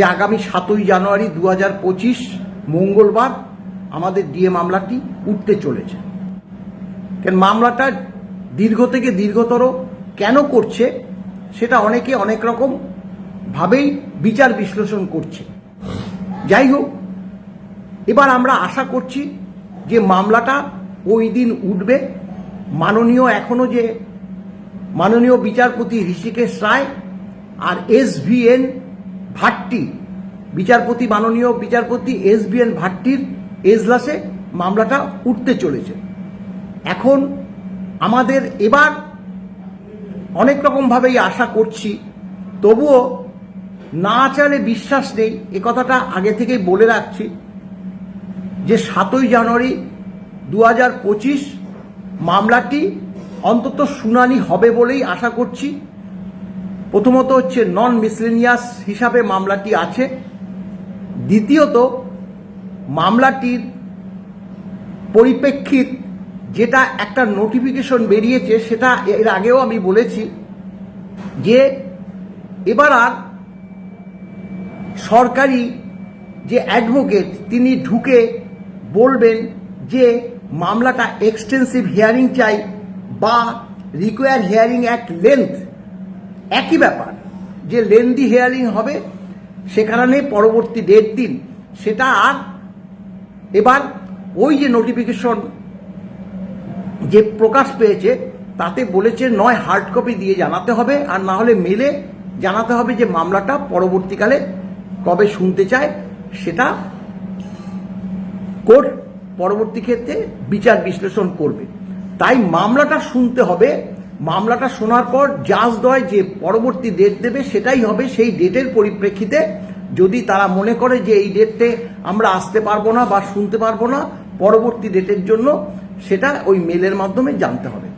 যে আগামী সাতই জানুয়ারি দু হাজার পঁচিশ মঙ্গলবার আমাদের ডিএ মামলাটি উঠতে চলেছে। কেন মামলাটা দীর্ঘ থেকে দীর্ঘতর কেন করছে সেটা অনেকে অনেক রকম ভাবেই বিচার বিশ্লেষণ করছে। যাই হোক, এবার আমরা আশা করছি যে মামলাটা ওই দিন উঠবে। মাননীয় এখনও যে মাননীয় বিচারপতি ঋষিকেশ রায় আর এস ভি এন ভাট্টি, বিচারপতি, মাননীয় বিচারপতি এস বি এন ভাট্টির এজলাসে মামলাটা উঠতে চলেছে। এখন আমাদের এবার অনেক রকমভাবেই আশা করছি, তবুও না চালে বিশ্বাস নেই, এ কথাটা আগে থেকেই বলে রাখছি যে সাতই জানুয়ারি দু হাজার পঁচিশ মামলাটি অন্তত শুনানি হবে বলেই আশা করছি। প্রথমত হচ্ছে নন মিসলেনিয়াস হিসাবে মামলাটি আছে। দ্বিতীয়ত, মামলাটির পরিপ্রেক্ষিত যেটা একটা নোটিফিকেশন বেরিয়েছে, সেটা এর আগেও আমি বলেছি যে এবার আর সরকারি যে অ্যাডভোকেট তিনি ঢুকে বলবেন যে মামলাটা এক্সটেন্সিভ হিয়ারিং চাই বা রিকোয়ার হিয়ারিং অ্যাক্ট লেন্থ একই ব্যাপার, যে লেন্দি হেয়ারিং হবে সেখানে পরবর্তী ডেট দিন, সেটা আর এবার ওই যে নোটিফিকেশন যে প্রকাশ পেয়েছে, তাতে বলেছে নয় হার্ড কপি দিয়ে জানাতে হবে, আর না হলে মেলে জানাতে হবে যে মামলাটা পরবর্তীকালে কবে শুনতে চায়, সেটা কোর্ট পরবর্তী ক্ষেত্রে বিচার বিশ্লেষণ করবে। তাই মামলাটা শুনতে হবে মামলাটা শোনার পর জাজদয় যে পরবর্তী ডেট দেবে সেটাই হবে সেই ডেটের পরিপ্রেক্ষিতে যদি তারা মনে করে যে এই ডেটে আমরা আসতে পারব না বা শুনতে পারব না পরবর্তী ডেটের জন্য, সেটা ওই মেলের মাধ্যমে জানতে হবে।